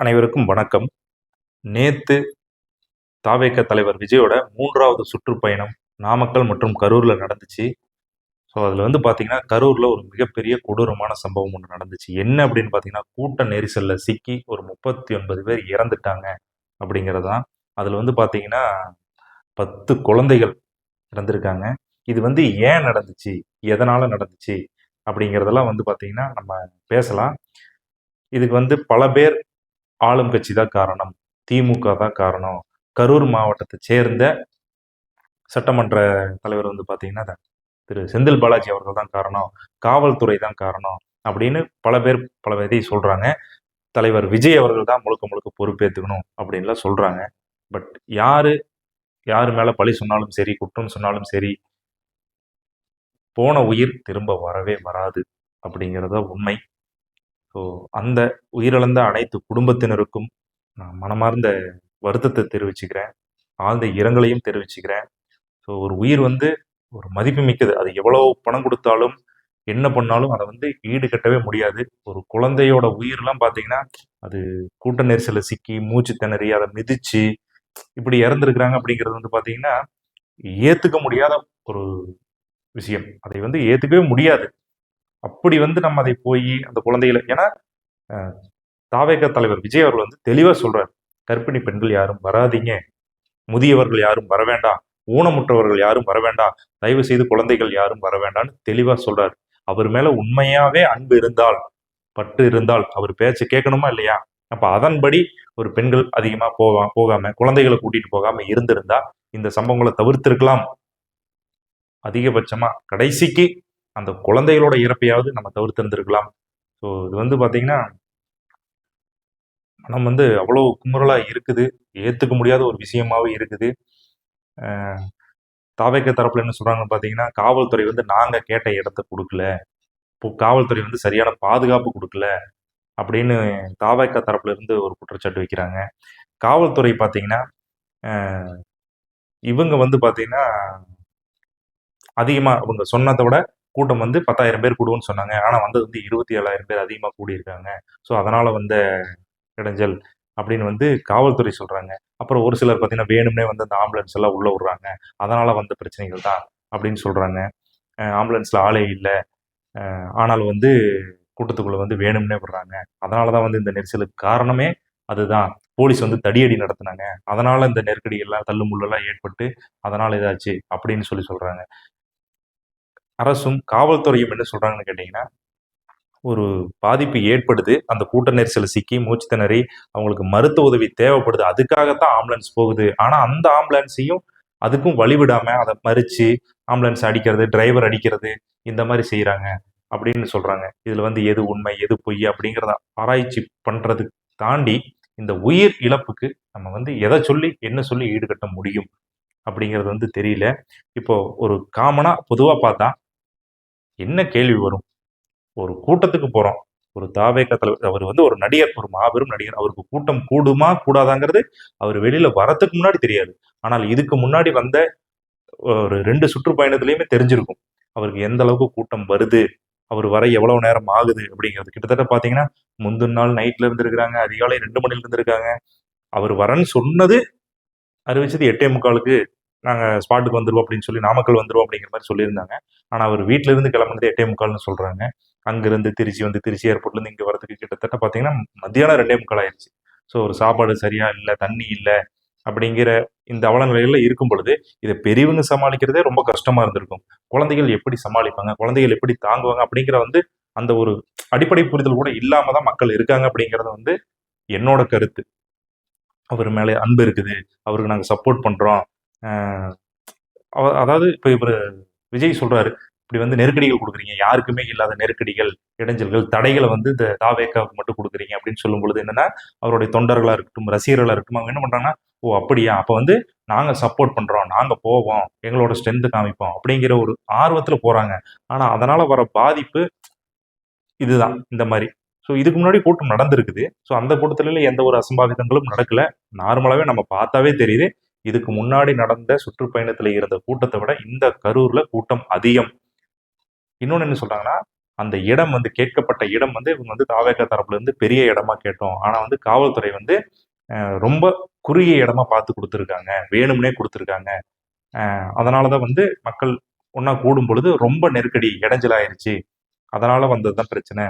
அனைவருக்கும் வணக்கம். நேத்து தாவேக்க தலைவர் விஜயோட மூன்றாவது சுற்றுப்பயணம் நாமக்கல் மற்றும் கரூர்ல நடந்துச்சு. ஸோ அதில் வந்து பார்த்தீங்கன்னா கரூரில் ஒரு மிகப்பெரிய கொடூரமான சம்பவம் ஒன்று நடந்துச்சு. என்ன அப்படின்னு பார்த்தீங்கன்னா கூட்ட நெரிசலில் சிக்கி ஒரு முப்பத்தி ஒன்பது பேர் இறந்துட்டாங்க அப்படிங்கிறது. தான் அதில் வந்து பார்த்தீங்கன்னா பத்து குழந்தைகள் இறந்துருக்காங்க. இது வந்து ஏன் நடந்துச்சு? எதனால் நடந்துச்சு? அப்படிங்கிறதெல்லாம் வந்து பார்த்தீங்கன்னா நம்ம பேசலாம். இதுக்கு வந்து பல பேர் ஆளும் கட்சி தான் காரணம். திமுக தான் காரணம். கரூர் மாவட்டத்தை சேர்ந்த சட்டமன்ற தலைவர் வந்து பார்த்தீங்கன்னா திரு செந்தில் பாலாஜி அவர்கள் தான் காரணம். காவல்துறை தான் காரணம் அப்படின்னு பல பேர் பல விதையை சொல்கிறாங்க தலைவர் விஜய் அவர்கள் தான் முழுக்க முழுக்க பொறுப்பேற்றுக்கணும் அப்படின்லாம் சொல்கிறாங்க பட் யார்? யார் மேலே பழி சொன்னாலும் சரி குற்றம் சொன்னாலும் சரி போன உயிர் திரும்ப வரவே வராது அப்படிங்கிறத உண்மை. ஸோ அந்த உயிரிழந்த அனைத்து குடும்பத்தினருக்கும் நான் மனமார்ந்த வருத்தத்தை தெரிவிச்சுக்கிறேன். ஆழ்ந்த இரங்கலையும் தெரிவிச்சுக்கிறேன். ஸோ ஒரு உயிர் வந்து ஒரு மதிப்பு மிக்கது. அது எவ்வளோ பணம் கொடுத்தாலும் என்ன பண்ணாலும் அதை வந்து ஈடு கட்டவே முடியாது. ஒரு குழந்தையோட உயிர்லாம் பார்த்தீங்கன்னா அது கூட்ட நெரிசலில் சிக்கி மூச்சு திணறி அதை மிதிச்சு இப்படி இறந்துருக்குறாங்க அப்படிங்கிறது வந்து பார்த்தீங்கன்னா ஏற்றுக்க முடியாத ஒரு விஷயம். அதை வந்து ஏற்றுக்கவே முடியாது. அப்படி வந்து நம்ம அதை போய் அந்த குழந்தைகளை ஏன்னா தாவேக தலைவர் விஜய் அவர்கள் வந்து தெளிவாக சொல்றார். கர்ப்பிணி பெண்கள் யாரும் வராதீங்க. முதியவர்கள் யாரும் வர வேண்டாம். ஊனமுற்றவர்கள் யாரும் வர வேண்டாம். தயவு செய்து குழந்தைகள் யாரும் வர வேண்டாம்னு தெளிவாக சொல்றாரு. அவர் மேல உண்மையாவே அன்பு இருந்தால் பற்று இருந்தால் அவர் பேச்சு கேட்கணுமா இல்லையா? அப்ப அதன்படி ஒரு பெண்கள் அதிகமா போகா போகாம குழந்தைகளை கூட்டிட்டு போகாம இருந்திருந்தா இந்த சம்பவங்களை தவிர்த்திருக்கலாம். அதிகபட்சமா கடைசிக்கு அந்த குழந்தைகளோட இறப்பையாவது நம்ம தவிர்த்திருந்திருக்கலாம் ஸோ இது வந்து பார்த்தீங்கன்னா மனம் வந்து அவ்வளோ குமுறலாக இருக்குது. ஏற்றுக்க முடியாத ஒரு விஷயமாவே இருக்குது. தாவேக்க தரப்புல என்ன சொல்கிறாங்கன்னு பார்த்தீங்கன்னா காவல்துறை வந்து நாங்கள் கேட்ட இடத்த கொடுக்கல. இப்போ காவல்துறை வந்து சரியான பாதுகாப்பு கொடுக்கல அப்படின்னு தாவேக்க தரப்புல இருந்து ஒரு குற்றச்சாட்டு வைக்கிறாங்க. காவல்துறை பார்த்தீங்கன்னா இவங்க வந்து பார்த்தீங்கன்னா அதிகமாக அவங்க சொன்னதை விட கூட்டம் வந்து பத்தாயிரம் பேர் கூடுவோம்னு சொன்னாங்க. ஆனால் வந்தது வந்து இருபத்தி ஏழாயிரம் பேர் அதிகமாக கூடியிருக்காங்க. ஸோ அதனால் வந்த இடைஞ்சல் அப்படின்னு வந்து காவல்துறை சொல்கிறாங்க அப்புறம் ஒரு சிலர் பார்த்தீங்கன்னா வேணும்னே வந்து அந்த ஆம்புலன்ஸ் எல்லாம் உள்ளே விட்றாங்க. அதனால் வந்த பிரச்சனைகள் தான் அப்படின்னு சொல்கிறாங்க ஆம்புலன்ஸில் ஆளே இல்லை. ஆனால் வந்து கூட்டத்துக்குள்ளே வந்து வேணும்னே விடுறாங்க. அதனால தான் வந்து இந்த நெரிசலுக்கு காரணமே அதுதான். போலீஸ் வந்து தடியடி நடத்தினாங்க. அதனால இந்த நெருக்கடி எல்லாம் தள்ளுமுள்ளெல்லாம் ஏற்பட்டு அதனால இதாச்சு அப்படின்னு சொல்லி சொல்றாங்க. அரசும் காவல்துறையும் என்ன சொல்கிறாங்கன்னு கேட்டிங்கன்னா ஒரு பாதிப்பு ஏற்படுது அந்த கூட்ட நெரிசல் சிக்கி மூச்சு திணறி அவங்களுக்கு மருத்துவ உதவி தேவைப்படுது அதுக்காகத்தான் ஆம்புலன்ஸ் போகுது. ஆனால் அந்த ஆம்புலன்ஸையும் அதுக்கும் வழிவிடாமல் அதை மறித்து ஆம்புலன்ஸ் அடிக்கிறது டிரைவர் அடிக்கிறது இந்த மாதிரி செய்கிறாங்க அப்படின்னு சொல்கிறாங்க இதில் வந்து எது உண்மை எது பொய் அப்படிங்கிறத ஆராய்ச்சி பண்ணுறது தாண்டி இந்த உயிர் இழப்புக்கு நம்ம வந்து எதை சொல்லி என்ன சொல்லி ஈடுகட்ட முடியும் அப்படிங்கிறது வந்து தெரியல. இப்போ ஒரு காமனாக பொதுவாக பார்த்தா என்ன கேள்வி வரும்? ஒரு கூட்டத்துக்கு போகிறோம் ஒரு தாவேக்க தலைவர் அவர் வந்து ஒரு நடிகர் ஒரு மாபெரும் நடிகர். அவருக்கு கூட்டம் கூடுமா கூடாதாங்கிறது அவர் வெளியில் வரத்துக்கு முன்னாடி தெரியாது. ஆனால் இதுக்கு முன்னாடி வந்த ஒரு ரெண்டு சுற்றுப்பயணத்துலேயுமே தெரிஞ்சிருக்கும். அவருக்கு எந்த அளவுக்கு கூட்டம் வருது அவர் வர எவ்வளவு நேரம் ஆகுது அப்படிங்கிறது. கிட்டத்தட்ட பார்த்தீங்கன்னா முந்தின நாள் நைட்ல இருந்திருக்கிறாங்க அதிகாலை ரெண்டு மணில இருந்திருக்காங்க. அவர் வரன்னு சொன்னது அறிவிச்சது எட்டே முக்காலுக்கு நாங்கள் ஸ்பாட்டுக்கு வந்துடுவோம் அப்படின்னு சொல்லி நாமக்கல் வந்துடுவோம் அப்படிங்கிற மாதிரி சொல்லியிருந்தாங்க. ஆனால் அவர் வீட்டிலேருந்து கிளம்புனது எட்டே முக்கால்னு சொல்கிறாங்க அங்கேருந்து திருச்சி வந்து திருச்சி ஏர்போர்ட்லேருந்து இங்கே வரதுக்கு கிட்டத்தட்ட பார்த்தீங்கன்னா மத்தியானம் ரெண்டே முக்கால் ஆயிடுச்சு. ஸோ ஒரு சாப்பாடு சரியாக இல்லை தண்ணி இல்லை அப்படிங்கிற இந்த அவல நிலைகளில் இருக்கும் பொழுது இதை பெரியவங்க சமாளிக்கிறதே ரொம்ப கஷ்டமாக இருந்திருக்கும். குழந்தைகள் எப்படி சமாளிப்பாங்க? குழந்தைகள் எப்படி தாங்குவாங்க? அப்படிங்கிற வந்து அந்த ஒரு அடிப்படை புரிதல் கூட இல்லாமல் தான் மக்கள் இருக்காங்க அப்படிங்கிறத வந்து என்னோட கருத்து. அவர் மேலே அன்பு இருக்குது. அவருக்கு நாங்கள் சப்போர்ட் பண்ணுறோம் அதாவது இப்போ இவர் விஜய் சொல்றாரு இப்படி வந்து நெருக்கடிகள் கொடுக்குறீங்க யாருக்குமே இல்லாத நெருக்கடிகள் இடைஞ்சல்கள் தடைகளை வந்து இந்த தாவேக்காவுக்கு மட்டும் கொடுக்குறீங்க அப்படின்னு சொல்லும் பொழுது என்னன்னா அவருடைய தொண்டர்களாக இருக்கட்டும் ரசிகர்களாக இருக்கட்டும் அவங்க என்ன பண்ணுறாங்கன்னா ஓ அப்படியா? அப்போ வந்து நாங்கள் சப்போர்ட் பண்ணுறோம் நாங்கள் போவோம் எங்களோட ஸ்ட்ரென்த்து காமிப்போம் அப்படிங்கிற ஒரு ஆர்வத்தில் போகிறாங்க ஆனால் அதனால் வர பாதிப்பு இதுதான் இந்த மாதிரி. ஸோ இதுக்கு முன்னாடி கூட்டம் நடந்திருக்குது. ஸோ அந்த கூட்டத்துல எந்த ஒரு அசம்பாவிதங்களும் நடக்கலை. நார்மலாகவே நம்ம பார்த்தாவே தெரியுது. இதுக்கு முன்னாடி நடந்த சுற்றுப்பயணத்தில் இருந்த கூட்டத்தை விட இந்த கரூரில் கூட்டம் அதிகம். இன்னொன்று என்ன சொல்கிறாங்கன்னா அந்த இடம் வந்து கேட்கப்பட்ட இடம் வந்து இவங்க வந்து தாவேக்கா தரப்புலேருந்து பெரிய இடமா கேட்டோம். ஆனால் வந்து காவல்துறை வந்து ரொம்ப குறுகிய இடமா பார்த்து கொடுத்துருக்காங்க. வேணும்னே கொடுத்துருக்காங்க. அதனால தான் வந்து மக்கள் ஒன்றா கூடும் பொழுது ரொம்ப நெருக்கடி இடைஞ்சலாயிருச்சு. அதனால் வந்தது தான் பிரச்சனை.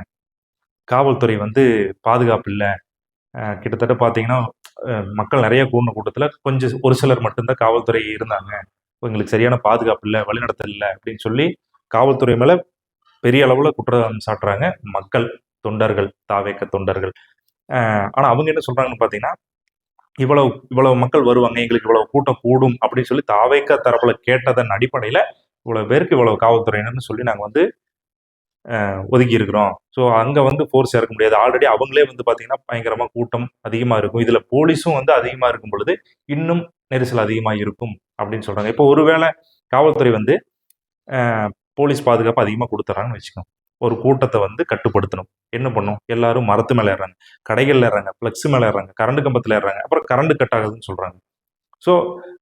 காவல்துறை வந்து பாதுகாப்பு இல்லை. கிட்டத்தட்ட பார்த்தீங்கன்னா மக்கள் நிறைய கூடின கூட்டத்தில் கொஞ்சம் ஒரு சிலர் மட்டும்தான் காவல்துறை இருந்தாங்க. எங்களுக்கு சரியான பாதுகாப்பு இல்லை வழிநடத்தல் இல்லை அப்படின்னு சொல்லி காவல்துறை மேலே பெரிய அளவில் குற்றம் சாட்டுறாங்க மக்கள் தொண்டர்கள் தாவேக்க தொண்டர்கள். ஆனால் அவங்க என்ன சொல்கிறாங்கன்னு பார்த்தீங்கன்னா இவ்வளவு இவ்வளவு மக்கள் வருவாங்க எங்களுக்கு இவ்வளவு கூட்டம் கூடும் அப்படின்னு சொல்லி தாவேக்க தரப்பில் கேட்டதன் அடிப்படையில் இவ்வளவு பேருக்கு இவ்வளவு காவல்துறையினர்னு சொல்லி நாங்கள் வந்து ஒதுக்கி இருக்கிறோம். ஸோ அங்கே வந்து ஃபோர்ஸ் இறக்க முடியாது. ஆல்ரெடி அவங்களே வந்து பார்த்தீங்கன்னா பயங்கரமாக கூட்டம் அதிகமாக இருக்கும். இதில் போலீஸும் வந்து அதிகமாக இருக்கும் பொழுது இன்னும் நெரிசல் அதிகமாக இருக்கும் அப்படின்னு சொல்கிறாங்க இப்போ ஒருவேளை காவல்துறை வந்து போலீஸ் பாதுகாப்பு அதிகமாக கொடுத்துட்றாங்கன்னு வச்சுக்கோங்க. ஒரு கூட்டத்தை வந்து கட்டுப்படுத்தணும். என்ன பண்ணும்? எல்லாரும் மரத்து மேலே ஏறாங்க கடைகளில் ஏறாங்க ஃப்ளெக்ஸ் மேலே ஏறாங்க கரண்ட் கம்பத்தில் ஏறாங்க அப்புறம் கரண்ட் கட் ஆகுதுன்னு சொல்கிறாங்க ஸோ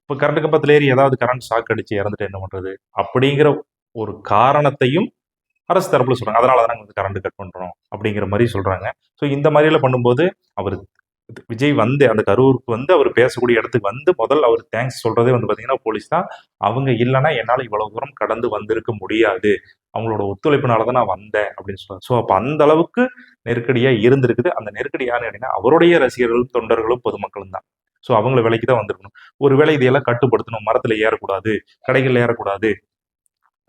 இப்போ கரண்ட் கம்பத்தில் ஏறி ஏதாவது கரண்ட் ஷாக் அடித்து இறந்துட்டு என்ன பண்ணுறது அப்படிங்கிற ஒரு காரணத்தையும் அரசு தரப்புல சொல்றாங்க. அதனால தான் நாங்கள் வந்து கரண்ட் கட் பண்றோம் அப்படிங்கிற மாதிரி சொல்றாங்க. ஸோ இந்த மாதிரிலாம் பண்ணும்போது அவர் விஜய் வந்து அந்த கரூருக்கு வந்து அவர் பேசக்கூடிய இடத்துக்கு வந்து முதல் அவர் தேங்க்ஸ் சொல்றதே வந்து பார்த்தீங்கன்னா போலீஸ் தான். அவங்க இல்லைன்னா என்னால் இவ்வளவு தூரம் கடந்து வந்திருக்க முடியாது. அவங்களோட ஒத்துழைப்புனால தான் நான் வந்தேன் அப்படின்னு சொல்லுவாங்க ஸோ அப்போ அந்த அளவுக்கு நெருக்கடியாக இருந்திருக்குது. அந்த நெருக்கடி யாருன்னு கேட்டீங்கன்னா அவருடைய ரசிகர்களும் தொண்டர்களும் பொதுமக்களும் தான். ஸோ அவங்கள விலைக்கு தான் வந்திருக்கணும். ஒருவேளை இதையெல்லாம் கட்டுப்படுத்தணும். மரத்தில் ஏறக்கூடாது. கடைகளில் ஏறக்கூடாது.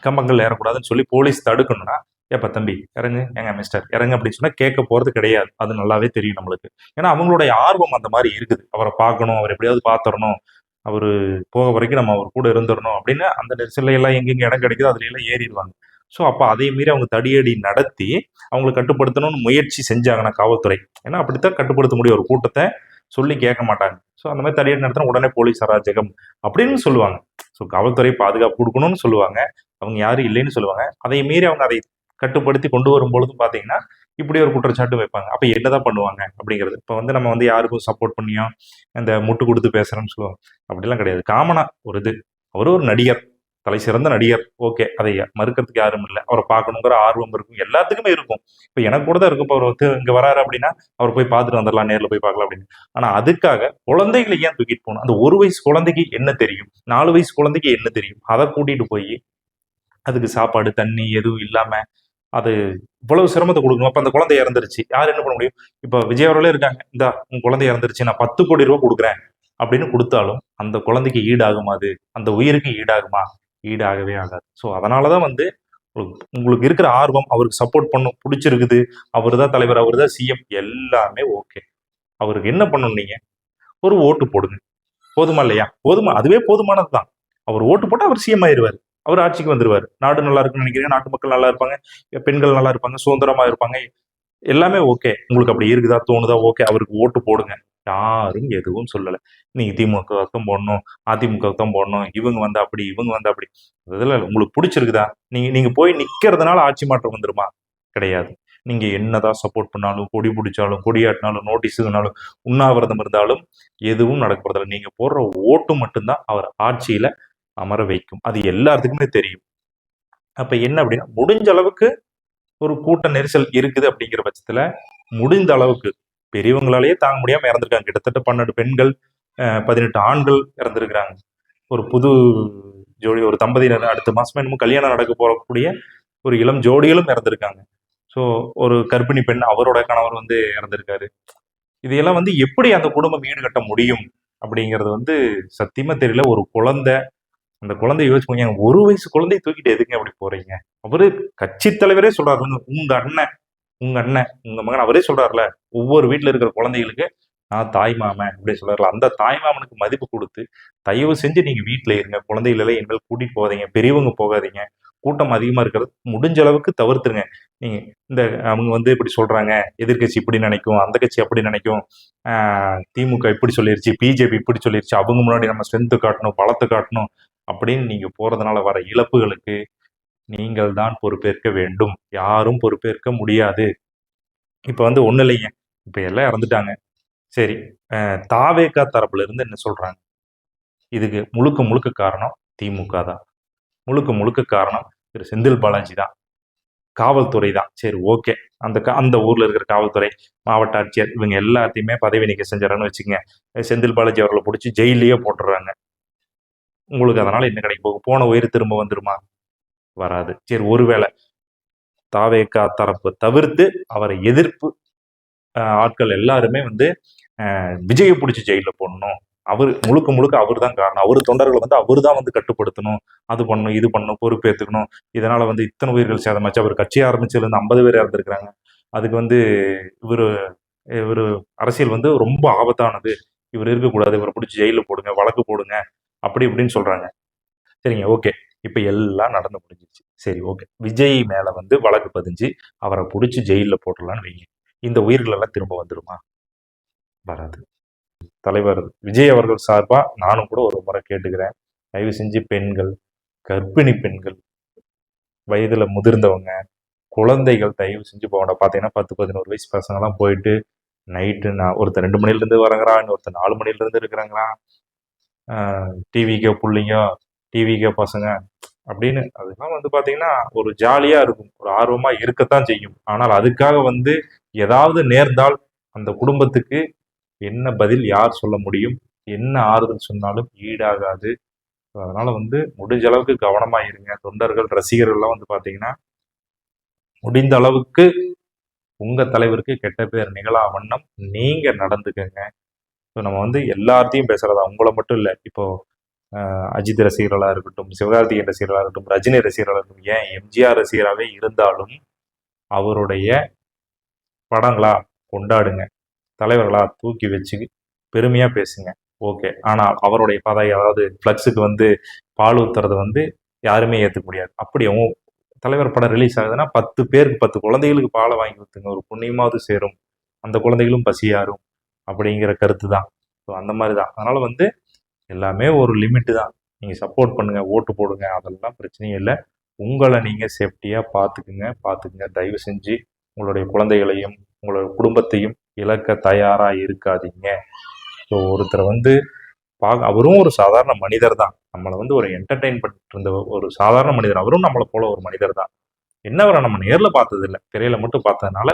கம்பங்கள் ஏறக்கூடாதுன்னு சொல்லி போலீஸ் தடுக்கணும்னா ஏப்பா தம்பி இறங்கு. ஏங்க மிஸ்டர் இறங்கு அப்படின்னு சொன்னா கேட்க போறது கிடையாது. அது நல்லாவே தெரியும் நம்மளுக்கு. ஏன்னா அவங்களுடைய ஆர்வம் அந்த மாதிரி இருக்குது. அவரை பார்க்கணும் அவர் எப்படியாவது பாத்திரணும் அவர் போக வரைக்கும் நம்ம அவர் கூட இருந்துடணும் அப்படின்னு அந்த நெரிசல்ல எல்லாம் எங்கெங்க இடம் கிடைக்குதோ அதுல எல்லாம் ஏறிடுவாங்க. ஸோ அப்போ அதே மீறி அவங்க தடியடி நடத்தி அவங்களை கட்டுப்படுத்தணும்னு முயற்சி செஞ்சாங்கன்னா காவல்துறை. ஏன்னா அப்படித்தான் கட்டுப்படுத்த முடியும். ஒரு கூட்டத்தை சொல்லி கேட்க மாட்டாங்க. ஸோ அந்த மாதிரி தடியடி நடத்தினா உடனே போலீஸ் அராஜகம் அப்படின்னு சொல்லுவாங்க. ஸோ காவல்துறை பாதுகாப்பு கொடுக்கணும்னு சொல்லுவாங்க. அவங்க யாரும் இல்லைன்னு சொல்லுவாங்க. அதை மீறி அவங்க அதை கட்டுப்படுத்தி கொண்டு வரும்பொழுதும் பார்த்தீங்கன்னா இப்படி ஒரு குற்றச்சாட்டு வைப்பாங்க. அப்போ என்னதான் பண்ணுவாங்க அப்படிங்கிறது. இப்போ வந்து நம்ம வந்து யாருக்கும் சப்போர்ட் பண்ணியோ இந்த முட்டு கொடுத்து பேசுகிறோம்னு சொல்லுவோம். அப்படிலாம் கிடையாது. காமனா ஒரு இது. அவர் ஒரு நடிகர். தலை சிறந்த நடிகர். ஓகே. அதை மறுக்கிறதுக்கு யாரும் இல்லை. அவரை பார்க்கணுங்கிற ஆர்வம் இருக்கும். எல்லாத்துக்குமே இருக்கும். இப்போ எனக்கு கூட தான் இருக்கும். இப்போ அவர் இங்கே வராரு அப்படின்னா அவர் போய் பார்த்துட்டு வந்துடலாம் நேரில் போய் பார்க்கலாம் அப்படின்னு. ஆனால் அதுக்காக குழந்தைகளை ஏன் தூக்கிட்டு போகணும்? அந்த ஒரு வயசு குழந்தைக்கு என்ன தெரியும்? நாலு வயசு குழந்தைக்கு என்ன தெரியும்? அதை கூட்டிட்டு போய் அதுக்கு சாப்பாடு தண்ணி எதுவும் இல்லாமல் அது இவ்வளவு சிரமத்தை கொடுக்கணும். அப்போ அந்த குழந்தை இறந்துருச்சு. யார் என்ன பண்ண முடியும்? இப்போ விஜய் அவர்களே இருக்காங்க. இந்த உன் குழந்தை இறந்துருச்சு. நான் பத்து கோடி ரூபா கொடுக்குறேன் அப்படின்னு கொடுத்தாலும் அந்த குழந்தைக்கு ஈடாகுமா அது? அந்த உயிருக்கு ஈடாகுமா? ஈடாகவே ஆகாது. ஸோ அதனாலதான் வந்து உங்களுக்கு- இருக்கிற ஆர்வம் அவருக்கு சப்போர்ட் பண்ணும் பிடிச்சிருக்குது. அவர் தான் தலைவர் அவர் தான் சிஎம் எல்லாமே ஓகே அவருக்கு என்ன பண்ணணும் நீங்கள் ஒரு ஓட்டு போடுங்க. போதுமா இல்லையா? போதுமா? அதுவே போதுமானது தான் அவர் ஓட்டு போட்டால் அவர் சிஎம் ஆயிடுவார் அவர் ஆட்சிக்கு வந்துடுவார் நாடு நல்லா இருக்குன்னு நினைக்கிறீங்க நாட்டு மக்கள் நல்லா இருப்பாங்க பெண்கள் நல்லா இருப்பாங்க சுதந்திரமா இருப்பாங்க எல்லாமே ஓகே உங்களுக்கு அப்படி இருக்குதா தோணுதா ஓகே அவருக்கு ஓட்டு போடுங்க. யாரும் எதுவும் சொல்லலை. நீங்கள் திமுகவுக்கு தான் போடணும் அதிமுகவுக்கு தான் போடணும் இவங்க வந்து அப்படி இவங்க வந்து அப்படி. இதில் உங்களுக்கு பிடிச்சிருக்குதா? நீங்கள் நீங்கள் போய் நிற்கிறதுனால ஆட்சி மாற்றம் வந்துருமா? கிடையாது. நீங்கள் என்னதான் சப்போர்ட் பண்ணாலும் கொடி பிடிச்சாலும் கொடியாட்டினாலும் நோட்டீஸ் இருந்தாலும் உண்ணாவிரதம் இருந்தாலும் எதுவும் நடக்க நீங்கள் போடுற ஓட்டு மட்டும்தான் அவர் ஆட்சியில் அமர வைக்கும். அது எல்லாத்துக்குமே தெரியும். அப்போ என்ன அப்படின்னா முடிஞ்ச அளவுக்கு ஒரு கூட்ட நெரிசல் இருக்குது அப்படிங்கிற பட்சத்தில் முடிந்த அளவுக்கு பெரியவங்களாலேயே தாங்க முடியாமல் இறந்துருக்காங்க. கிட்டத்தட்ட பன்னெண்டு பெண்கள் அஹ், பதினெட்டு ஆண்கள் இறந்துருக்கிறாங்க. ஒரு புது ஜோடி ஒரு தம்பதியினர் அடுத்த மாதமே என்னமோ கல்யாணம் நடக்க போகக்கூடிய ஒரு இளம் ஜோடிகளும் இறந்துருக்காங்க. ஸோ ஒரு கர்ப்பிணி பெண் அவரோட கணவர் வந்து இறந்துருக்காரு. இதையெல்லாம் வந்து எப்படி அந்த குடும்பம் ஈடுகட்ட முடியும் அப்படிங்கிறது வந்து சத்தியமா தெரியல. ஒரு குழந்தை அந்த குழந்தை யோசிச்சுக்கோங்க ஒரு வயசு குழந்தைய தூக்கிட்டு எதுங்க அப்படி போறீங்க? அவரு கட்சி தலைவரே சொல்றாரு. உங்க அண்ணன் உங்க அண்ணன் உங்க மகன் அவரே சொல்றாருல ஒவ்வொரு வீட்டில் இருக்கிற குழந்தைகளுக்கு நான் தாய் மாமன் அப்படின்னு சொல்றாருல. அந்த தாய் மாமனுக்கு மதிப்பு கொடுத்து தயவு செஞ்சு நீங்க வீட்டில் இருங்க. குழந்தைகள் எல்லாம் இனிமேல் கூட்டிட்டு போகாதீங்க. பெரியவங்க போகாதீங்க. கூட்டம் அதிகமா இருக்கிறது. முடிஞ்ச அளவுக்கு தவிர்த்துருங்க. நீங்க இந்த அவங்க வந்து இப்படி சொல்றாங்க. எதிர்க்கட்சி இப்படி நினைக்கும். அந்த கட்சி அப்படி நினைக்கும். திமுக இப்படி சொல்லிருச்சு. பிஜேபி இப்படி சொல்லிருச்சு. அவங்க முன்னாடி நம்ம ஸ்ட்ரென்த்து காட்டணும் பலத்தை காட்டணும் அப்படின்னு நீங்க போறதுனால வர இழப்புகளுக்கு நீங்கள் தான் பொறுப்பேற்க வேண்டும். யாரும் பொறுப்பேற்க முடியாது. இப்போ வந்து ஒன்றும் இல்லைங்க. இப்போ எல்லாம் இறந்துட்டாங்க. சரி தாவேக்கா தரப்புல இருந்து என்ன சொல்கிறாங்க இதுக்கு முழுக்க முழுக்க காரணம் திமுக தான். முழுக்க முழுக்க காரணம் திரு செந்தில் பாலாஜி தான். காவல்துறை தான். சரி ஓகே. அந்த கா- அந்த ஊரில் இருக்கிற காவல்துறை மாவட்ட ஆட்சியர் இவங்க எல்லாத்தையுமே பதவி நீக்க செஞ்சாரன்னு வச்சுக்கோங்க. செந்தில் பாலாஜி அவர்களை பிடிச்சி ஜெயிலையே போட்டுடுறாங்க உங்களுக்கு அதனால் என்ன கிடைக்க போகும் போன உயிர் திரும்ப வந்துருமா? வராது. சரி ஒருவேளை தாவேக்கா தரப்பு தவிர்த்து அவரை எதிர்ப்பு ஆட்கள் எல்லாருமே வந்து விஜயை பிடிச்சி ஜெயிலில் போடணும். அவர் முழுக்க முழுக்க அவர் தான் காரணம். அவர் தொண்டர்களை வந்து அவர் தான் வந்து கட்டுப்படுத்தணும். அது பண்ணணும் இது பண்ணணும் பொறுப்பேற்றுக்கணும் இதனால வந்து இத்தனை உயிர்கள் சேதமாச்சு. அவர் கட்சி ஆரம்பிச்சதுலேருந்து ஐம்பது பேர் இறந்துருக்குறாங்க. அதுக்கு வந்து இவர் இவர் அரசியல் வந்து ரொம்ப ஆபத்தானது. இவர் இருக்கக்கூடாது. இவரை பிடிச்சி ஜெயிலில் போடுங்க வழக்கு போடுங்க அப்படி இப்படின்னு சொல்கிறாங்க சரிங்க ஓகே. இப்போ எல்லாம் நடந்து முடிஞ்சிச்சு சரி ஓகே விஜய் மேலே வந்து வழக்கு பதிஞ்சு அவரை பிடிச்சி ஜெயிலில் போட்டுடலான்னு வைங்க. இந்த உயிர்களெல்லாம் திரும்ப வந்துடுமா வராது. தலைவர் விஜய் அவர்கள் சார்பாக நானும் கூட ஒரு முறை கேட்டுக்கிறேன். தயவு செஞ்சு பெண்கள் கர்ப்பிணி பெண்கள் வயதில் முதிர்ந்தவங்க குழந்தைகள் தயவு செஞ்சு போகணும் பார்த்தீங்கன்னா பத்து பதினோரு வயசு பசங்கள்லாம் போயிட்டு நைட்டு நான் ஒருத்தர் ரெண்டு மணிலேருந்து வரங்கிறான் இன்னொருத்தர் நாலு மணிலேருந்து இருக்கிறாங்களா டிவிக்கோ பிள்ளைங்க டிவிக்கு பசங்க அப்படின்னு. அதெல்லாம் வந்து பார்த்தீங்கன்னா ஒரு ஜாலியாக இருக்கும். ஒரு ஆர்வமாக இருக்கத்தான் செய்யும். ஆனால் அதுக்காக வந்து ஏதாவது நேர்ந்தால் அந்த குடும்பத்துக்கு என்ன பதில் யார் சொல்ல முடியும்? என்ன ஆறுதல் சொன்னாலும் ஈடாகாது. அதனால் வந்து முடிஞ்ச அளவுக்கு கவனமாக இருங்க. தொண்டர்கள் ரசிகர்கள்லாம் வந்து பார்த்தீங்கன்னா முடிந்த அளவுக்கு உங்கள் தலைவருக்கு கெட்ட பேர் நிகழா வண்ணம் நீங்கள் நடந்துக்கங்க. இப்போ நம்ம வந்து எல்லாத்தையும் பேசுகிறதா உங்களை மட்டும் இல்லை. இப்போது அஜித் ரசிகர்களாக இருக்கட்டும் சிவகார்த்திகேயன் ரசிகர்களாக இருக்கட்டும் ரஜினி ரசிகர்களாக இருக்கட்டும் ஏன் எம்ஜிஆர் ரசிகராகவே இருந்தாலும் அவருடைய படங்களா கொண்டாடுங்க. தலைவர்களா தூக்கி வச்சு பெருமையாக பேசுங்க. ஓகே. ஆனால் அவருடைய பதவி அதாவது ஃப்ளக்ஸுக்கு வந்து பால் ஊத்துறது வந்து யாருமே ஏற்றுக்க முடியாது. அப்படி தலைவர் படம் ரிலீஸ் ஆகுதுன்னா பத்து பேருக்கு பத்து குழந்தைகளுக்கு பாலை வாங்கி ஊற்றுங்க ஒரு புண்ணியமாவது சேரும். அந்த குழந்தைகளும் பசியாரும் அப்படிங்கிற கருத்து தான் ஸோ அந்த மாதிரி தான் அதனால் வந்து எல்லாமே ஒரு லிமிட்டு தான். நீங்கள் சப்போர்ட் பண்ணுங்கள் ஓட்டு போடுங்க அதெல்லாம் பிரச்சனையும் இல்லை. உங்களை நீங்கள் சேஃப்டியாக பார்த்துக்குங்க பார்த்துக்குங்க தயவு செஞ்சு உங்களுடைய குழந்தைகளையும் உங்களோட குடும்பத்தையும் இழக்க தயாராக இருக்காதீங்க. ஸோ ஒருத்தரை வந்து பா அவரும் ஒரு சாதாரண மனிதர் தான். நம்மளை வந்து ஒரு என்டர்டெயின் பண்ணிட்டு இருந்த ஒரு சாதாரண மனிதர். அவரும் நம்மளை போல ஒரு மனிதர் தான். என்ன அவரை நம்ம நேரில் பார்த்ததில்ல. திரையில மட்டும் பார்த்ததுனால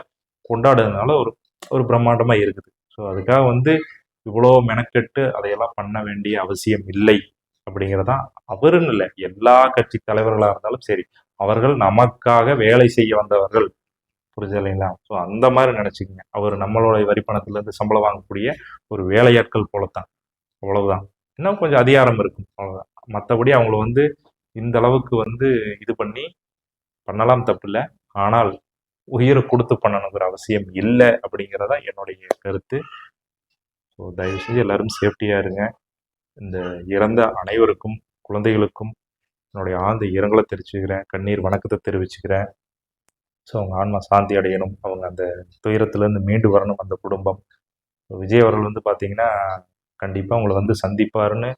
கொண்டாடுறதுனால ஒரு ஒரு பிரம்மாண்டமாக இருக்குது. ஸோ அதுக்காக வந்து இவ்வளோ மெனக்கெட்டு அதையெல்லாம் பண்ண வேண்டிய அவசியம் இல்லை அப்படிங்கிறதான் அவருன்னு இல்லை. எல்லா கட்சி தலைவர்களாக இருந்தாலும் சரி அவர்கள் நமக்காக வேலை செய்ய வந்தவர்கள். புரிஞ்சலைங்களா இல்லைங்களா? ஸோ அந்த மாதிரி நினச்சிக்கங்க. அவர் நம்மளோட வரிப்பணத்துலேருந்து சம்பளம் வாங்கக்கூடிய ஒரு வேலையாட்கள் போலத்தான். அவ்வளவுதான். இன்னும் கொஞ்சம் அதிகாரம் இருக்கும். அவ்வளோதான் மற்றபடி அவங்கள வந்து இந்த அளவுக்கு வந்து இது பண்ணி பண்ணலாம் தப்பு இல்லை. ஆனால் உயிரை கொடுத்து பண்ணணுங்கிற அவசியம் இல்லை அப்படிங்கிறதான் என்னுடைய கருத்து. ஸோ தயவு செஞ்சு எல்லாரும் சேஃப்டியாக இருங்க. இந்த இறந்த அனைவருக்கும் குழந்தைகளுக்கும் என்னுடைய ஆழ்ந்த இரங்கலை தெரிவிச்சுக்கிறேன். கண்ணீர் வணக்கத்தை தெரிவிச்சுக்கிறேன். ஸோ அவங்க ஆன்மா சாந்தி அடையணும். அவங்க அந்த துயரத்துலேருந்து மீண்டு வரணும் அந்த குடும்பம். விஜய் அவர்கள் வந்து பார்த்தீங்கன்னா கண்டிப்பாக உங்களை வந்து சந்திப்பாருன்னு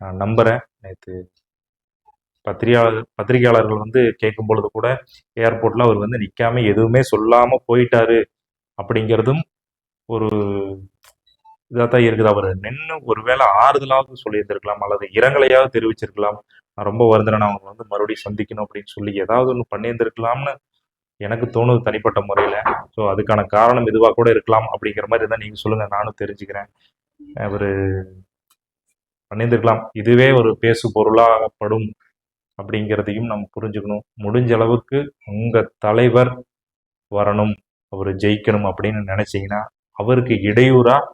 நான் நம்புகிறேன் நேற்று பத்திரிகையாளர் பத்திரிகையாளர்கள் வந்து கேட்கும் பொழுது கூட ஏர்போர்ட்டில் அவர் வந்து நிற்காம எதுவுமே சொல்லாமல் போயிட்டாரு அப்படிங்கிறதும் ஒரு இதாக தான் இருக்குது. அவர் நின்று ஒருவேளை ஆறுதலாவது சொல்லியிருந்திருக்கலாம் அல்லது இரங்கலையாவது தெரிவிச்சிருக்கலாம். நான் ரொம்ப வருந்துறேன் அவங்க வந்து மறுபடியும் சந்திக்கணும் அப்படின்னு சொல்லி ஏதாவது ஒன்று பண்ணியிருந்திருக்கலாம்னு எனக்கு தோணுது தனிப்பட்ட முறையில். ஸோ அதுக்கான காரணம் இதுவாக கூட இருக்கலாம் அப்படிங்கிற மாதிரி தான் நீங்கள் சொல்லுங்கள் நானும் தெரிஞ்சுக்கிறேன். அவர் பண்ணியிருந்திருக்கலாம். இதுவே ஒரு பேசு பொருளாகப்படும் அப்படிங்கிறதையும் நம்ம புரிஞ்சுக்கணும். முடிஞ்ச அளவுக்கு உங்கள் தலைவர் வரணும். அவர் ஜெயிக்கணும் அப்படின்னு நினச்சிங்கன்னா அவருக்கு இடையூறாக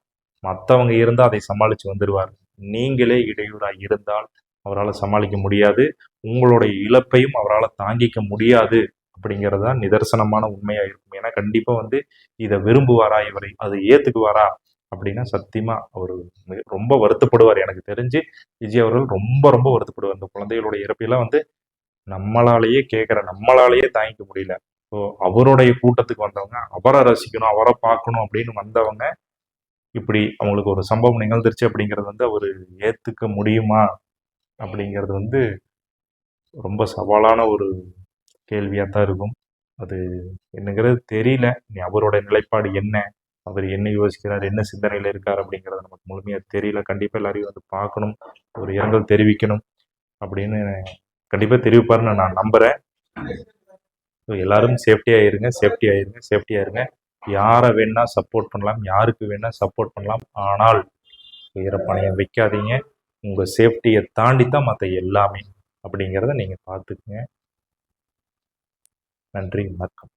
மற்றவங்க இருந்தால் அதை சமாளித்து வந்துடுவார் நீங்களே இடையூறாக இருந்தால் அவரால் சமாளிக்க முடியாது. உங்களுடைய இழப்பையும் அவரால் தாங்கிக்க முடியாது அப்படிங்கிறது தான் நிதர்சனமான உண்மையாக இருக்கும். ஏன்னா கண்டிப்பாக வந்து இதை விரும்புவாரா? இவரை அது ஏற்றுக்குவாரா அப்படின்னா சத்தியமாக அவர் ரொம்ப வருத்தப்படுவார். எனக்கு தெரிஞ்சு விஜய் அவர்கள் ரொம்ப ரொம்ப வருத்தப்படுவார். இந்த குழந்தைகளுடைய இறப்பையெல்லாம் வந்து நம்மளாலேயே கேட்குற நம்மளாலேயே தாங்கிக்க முடியல. ஸோ அவருடைய கூட்டத்துக்கு வந்தவங்க அவரை ரசிக்கணும் அவரை பார்க்கணும் அப்படின்னு வந்தவங்க இப்படி அவங்களுக்கு ஒரு சம்பவம் நிகழ்ந்துருச்சு அப்படிங்கிறது வந்து அவர் ஏற்றுக்க முடியுமா அப்படிங்கிறது வந்து ரொம்ப சவாலான ஒரு கேள்வியாக தான் இருக்கும். அது என்னங்கிறது தெரியல. நீ அவரோட நிலைப்பாடு என்ன? அவர் என்ன யோசிக்கிறார்? என்ன சிந்தனையில் இருக்கார் அப்படிங்கிறது நமக்கு முழுமையாக தெரியல. கண்டிப்பாக எல்லாரையும் வந்து பார்க்கணும். ஒரு இரங்கல் தெரிவிக்கணும் அப்படின்னு கண்டிப்பாக தெரிவிப்பாருன்னு நான் நம்புகிறேன் எல்லாரும் சேஃப்டியாக இருங்க சேஃப்டியாக இருங்க சேஃப்டியாக இருங்க. யாரை வேணால் சப்போர்ட் பண்ணலாம் யாருக்கு வேணால் சப்போர்ட் பண்ணலாம். ஆனால் உயரப்பணையம் வைக்காதீங்க. உங்கள் சேஃப்டியை தாண்டி தான் மற்ற எல்லாமே அப்படிங்கிறத நீங்கள் பார்த்துக்குங்க. நன்றி வணக்கம்.